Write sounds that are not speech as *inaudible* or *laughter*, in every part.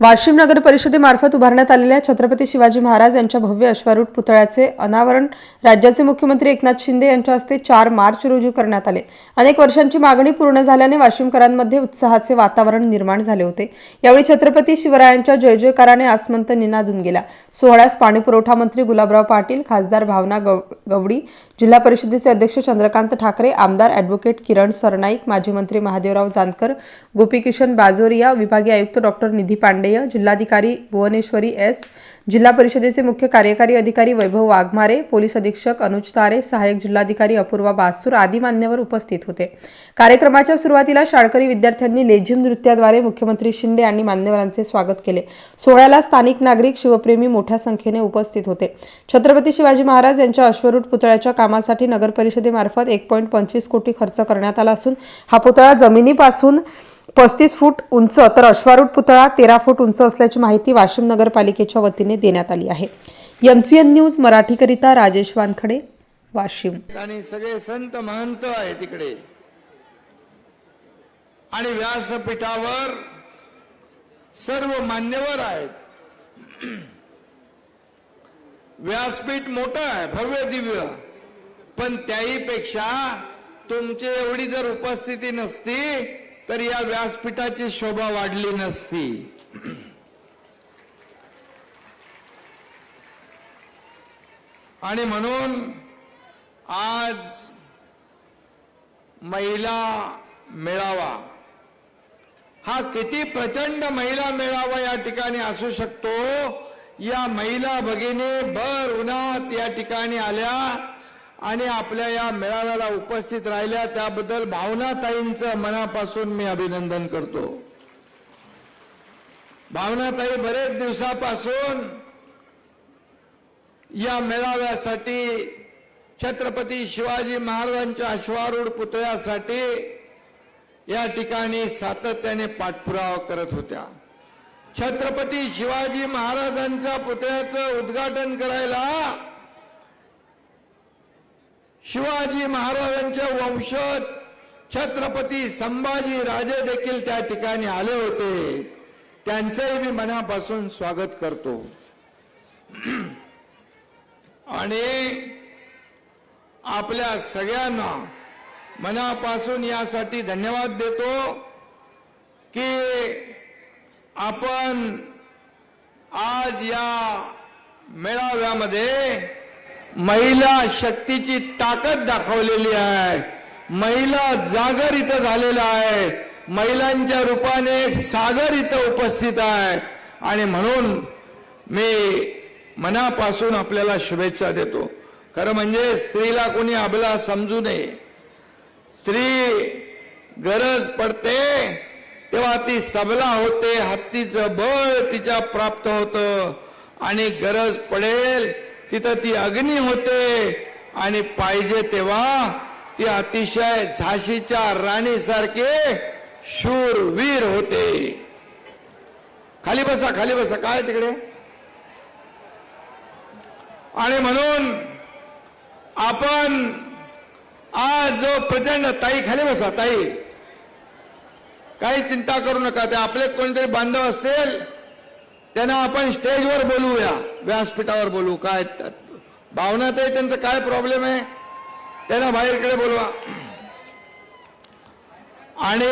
वाशिम नगर परिषदेमार्फत उभारण्यात आलेल्या छत्रपती शिवाजी महाराज यांच्या भव्य अश्वारूढ पुतळ्याचे अनावरण राज्याचे मुख्यमंत्री एकनाथ शिंदे यांच्या हस्ते चार मार्च रोजी करण्यात आले. अनेक वर्षांची मागणी पूर्ण झाल्याने वाशिमकरांमध्ये उत्साहाचे वातावरण निर्माण झाले होते. यावेळी छत्रपती शिवरायांच्या जय जयकाराने आसमंत निनादून गेला. सोहळ्यास पाणीपुरवठा मंत्री गुलाबराव पाटील खासदार भावना गव- गवडी जिल्हा परिषदेचे अध्यक्ष चंद्रकांत ठाकरे आमदार ॲडव्होकेट किरण सरनाईक माजी मंत्री महादेवराव जानकर गोपीकिशन बाजोरिया विभागीय आयुक्त डॉक्टर निधी पांडेय जिल्हाधिकारी भुवनेश्वरी एस जिल्हा परिषदेचे मुख्य कार्यकारी अधिकारी वैभव वाघमारे पोलीस अधीक्षक अनुज तारे सहाय्यक जिल्हाधिकारी अपूर्वा बासूर आदी मान्यवर उपस्थित होते. कार्यक्रमाच्या सुरुवातीला शाळकरी विद्यार्थ्यांनी लेझिम नृत्याद्वारे मुख्यमंत्री शिंदे आणि मान्यवरांचे स्वागत केले. सोहळ्याला स्थानिक नागरिक शिवप्रेमी मोठ्या संख्येने उपस्थित होते. छत्रपती शिवाजी महाराज यांच्या अश्वरूढ पुतळ्याच्या कामासाठी नगरपरिषदेमार्फत एक पॉईंट पंचवीस कोटी खर्च करण्यात आला असून हा पुतळा जमिनीपासून पस्तीस फूट उंच तर अश्वारूढ पुतळा तेरा फूट उंच असल्याची माहिती वाशिम नगरपालिकेच्या वतीने देण्यात आली आहे. एमसीएन न्यूज मराठीकरिता राजेश वानखडे वाशिम. आणि सगळे संत महंत आहे तिकडे. आणि व्यासपीठावर सर्व मान्यवर आहेत. *clears throat* व्यासपीठ मोठं आहे भव्य दिव्य. पण त्याही पेक्षा तुमची एवढी जर उपस्थिती नसती तर या व्यासपीठाची शोभा वाढली नसती. आणि म्हणून आज महिला मेळावा. हा किती प्रचंड महिला मेळावा या ठिकाणी असू शकतो? या महिला भगिनी भर उन्हात या ठिकाणी आल्या आणि आपल्या या मेळाव्याला उपस्थित राहिल्या त्याबद्दल भावनाताईंचं मनापासून मी अभिनंदन करतो. भावनाताई बरेच दिवसापासून या मेळाव्यासाठी छत्रपती शिवाजी महाराजांच्या अश्वारूढ पुतळ्यासाठी या ठिकाणी सातत्याने पाठपुरावा करत होत्या. छत्रपती शिवाजी महाराजांच्या पुतळ्याचं उद्घाटन करायला शिवाजी महाराजांचे वंशज छत्रपती संभाजी राजे देखील त्या ठिकाणी आले होते. त्यांचंही मी मनापासून स्वागत करतो. आणि आपल्या सगळ्यांना मनापासून यासाठी धन्यवाद देतो की आपण आज या मेळाव्यामध्ये महिला शक्तीची ताकद दाखवलेली आहे. महिला जागर इथं झालेला आहे. महिलांच्या रूपाने एक सागर इथं उपस्थित आहे. आणि म्हणून मी मनापासून आपल्याला शुभेच्छा देतो. खरं म्हणजे स्त्रीला कोणी अबला समजू नये. स्त्री गरज पडते तेव्हा ती सबला होते हत्तीचं बळ तिच्या प्राप्त होतं. आणि गरज पडेल तिथं ती अग्नी होते आणि पाहिजे तेव्हा ती अतिशय झाशीच्या राणीसारखे शूरवीर होते. खाली बसा खाली बसा. काय तिकडे? आणि म्हणून आपण आज जो प्रचंड ताई खाली बसा ताई. काही चिंता करू नका ते आपलेच कोणतरी बांधव असेल. त्यांना आपण स्टेजवर बोलूया व्यासपीठावर बोलू काय त्यात. भावनात त्यांचं काय प्रॉब्लेम आहे त्यांना बाहेरकडे बोलवा आणि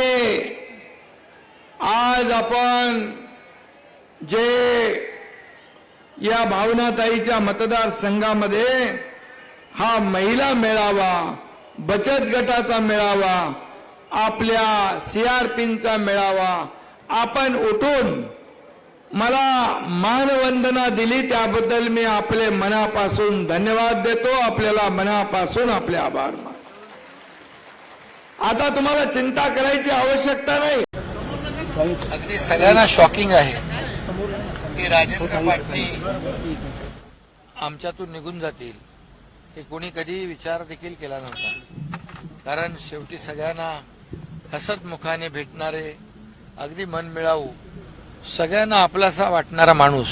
आज आपण जे या भावनाताईच्या मतदारसंघामध्ये हा महिला मेळावा बचत गटाचा मेळावा आपल्या सीआरपींचा मेळावा आपण उठून मला मानवंदना दिली त्याबद्दल मी आपले मनापासून धन्यवाद देतो. आपल्याला मनापासून आपले आभार मानतो. आता तुम्हाला चिंता करायची आवश्यकता नाही. अगदी सगळ्यांना शॉकिंग आहे की राजेंद्र पाटणी आमच्यातून निघून जातील. हे कोणी कधी विचार देखील केला नव्हता. कारण शेवटी सगळ्यांना हसत मुखाने भेटणारे अगदी मन मिळावू सगळ्यांना आपलासा वाटणारा माणूस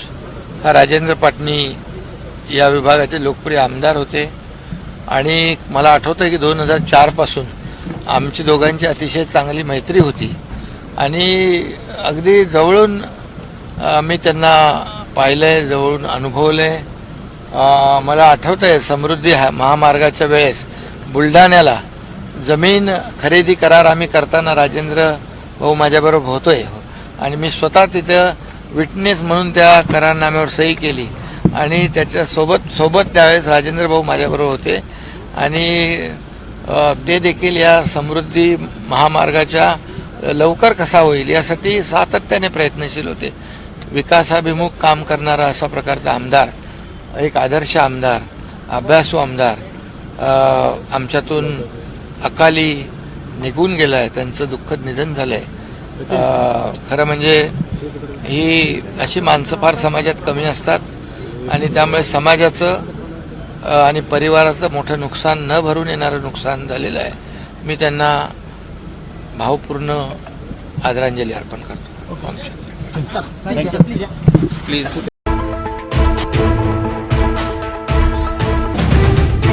हा राजेंद्र पाटणी या विभागाचे लोकप्रिय आमदार होते. आणि मला आठवतं की दोन हजार चारपासून आमची दोघांची अतिशय चांगली मैत्री होती. आणि अगदी जवळून मी त्यांना आहे जवळून अनुभवलं आहे मला आठवतंय समृद्धी हा- महामार्गाच्या वेळेस बुलढाण्याला जमीन खरेदी करार आम्ही करताना राजेंद्र भाऊ माझ्याबरोबर होतोय. आणि मी स्वतः तिथं विटनेस म्हणून त्या करारनाम्यावर सही केली. आणि त्याच्यासोबत सोबत त्यावेळेस राजेंद्र भाऊ माझ्याबरोबर होते. आणि ते देखील या समृद्धी महामार्गाच्या लवकर कसा होईल यासाठी सातत्याने प्रयत्नशील होते. विकासाभिमुख काम करणारा अशा प्रकारचा आमदार एक आदर्श आमदार अभ्यासू आमदार आमच्यातून अकाली निघून गेला आहे त्यांचं दुःखद निधन झालं आहे खरं म्हणजे ही अशी माणसं फार समाजात कमी असतात आणि त्यामुळे समाजाचं आणि परिवाराचं मोठं नुकसान न भरून येणारं नुकसान झालेलं आहे. मी त्यांना भावपूर्ण आदरांजली अर्पण करतो. प्लीज